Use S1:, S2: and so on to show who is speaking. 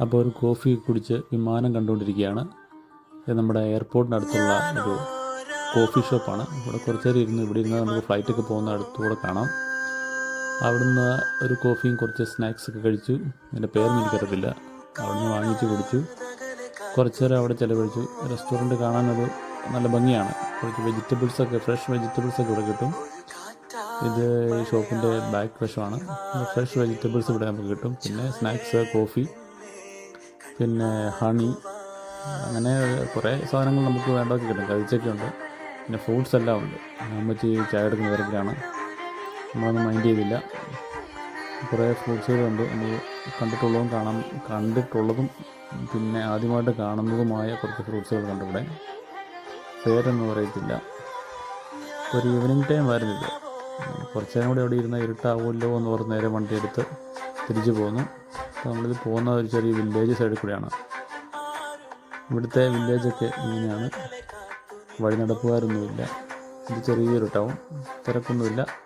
S1: അപ്പോൾ ഒരു കോഫി കുടിച്ച് വിമാനം കണ്ടുകൊണ്ടിരിക്കുകയാണ്. ഇത് നമ്മുടെ എയർപോർട്ടിനടുത്തുള്ള ഒരു കോഫി ഷോപ്പാണ്. ഇവിടെ കുറച്ച് നേരം ഇരുന്ന് ഇവിടെ ഇരുന്ന് നമുക്ക് ഫ്ലൈറ്റൊക്കെ പോകുന്ന അടുത്തുകൂടെ കാണാം. അവിടുന്ന് ഒരു കോഫിയും കുറച്ച് സ്നാക്സ് ഒക്കെ കഴിച്ചു. എന്റെ പേരൊന്നും എനിക്കറിയില്ല അവിടുന്ന് വാങ്ങിച്ച് കുടിച്ചു. കുറച്ച് നേരം അവിടെ ചിലവഴിച്ചു. റെസ്റ്റോറന്റ് കാണാനൊരു നല്ല ഭംഗിയാണ്. കുറച്ച് വെജിറ്റബിൾസൊക്കെ ഫ്രഷ് വെജിറ്റബിൾസൊക്കെ ഇവിടെ കിട്ടും. ഇത് ഈ ഷോപ്പിന്റെ ബാക്ക് വശമാണ്. ഫ്രഷ് വെജിറ്റബിൾസ് ഇവിടെ നമുക്ക് കിട്ടും. പിന്നെ സ്നാക്സ് കോഫി പിന്നെ ഹണി അങ്ങനെ കുറേ സാധനങ്ങൾ നമുക്ക് വേണ്ടതൊക്കെ കിട്ടും. കഴിച്ചൊക്കെ ഉണ്ട്. പിന്നെ ഫ്രൂട്ട്സ് എല്ലാം ഉണ്ട്. അമ്മച്ചി ചായ എടുക്കുന്ന തിരക്കിലാണ്. നമ്മളൊന്നും മൈൻഡ് ചെയ്തില്ല. കുറേ ഫ്രൂട്ട്സുകളുണ്ട്. നമ്മൾ കണ്ടിട്ടുള്ളതും കാണാൻ കണ്ടിട്ടുള്ളതും പിന്നെ ആദ്യമായിട്ട് കാണുന്നതുമായ കുറച്ച് ഫ്രൂട്ട്സുകൾ കണ്ടിവിടെ പേരൊന്നും അറിയത്തില്ല. ഒരു ഈവനിങ് ടൈം ആയിരുന്നില്ല. കുറച്ച് നേരം കൂടി അവിടെ ഇരുന്ന് ഇരുട്ടാവുമല്ലോ എന്ന് പറഞ്ഞ് നേരെ വണ്ടിയെടുത്ത് തിരിച്ചു പോന്നു. നമ്മളിത് പോകുന്ന ഒരു ചെറിയ വില്ലേജ് സൈഡിൽ കൂടെയാണ്. ഇവിടുത്തെ വില്ലേജൊക്കെ ഇങ്ങനെയാണ്. വഴി നടപ്പുകാരൊന്നുമില്ല ഇത് ചെറിയൊരു ടൗൺ തിരക്കൊന്നുമില്ല.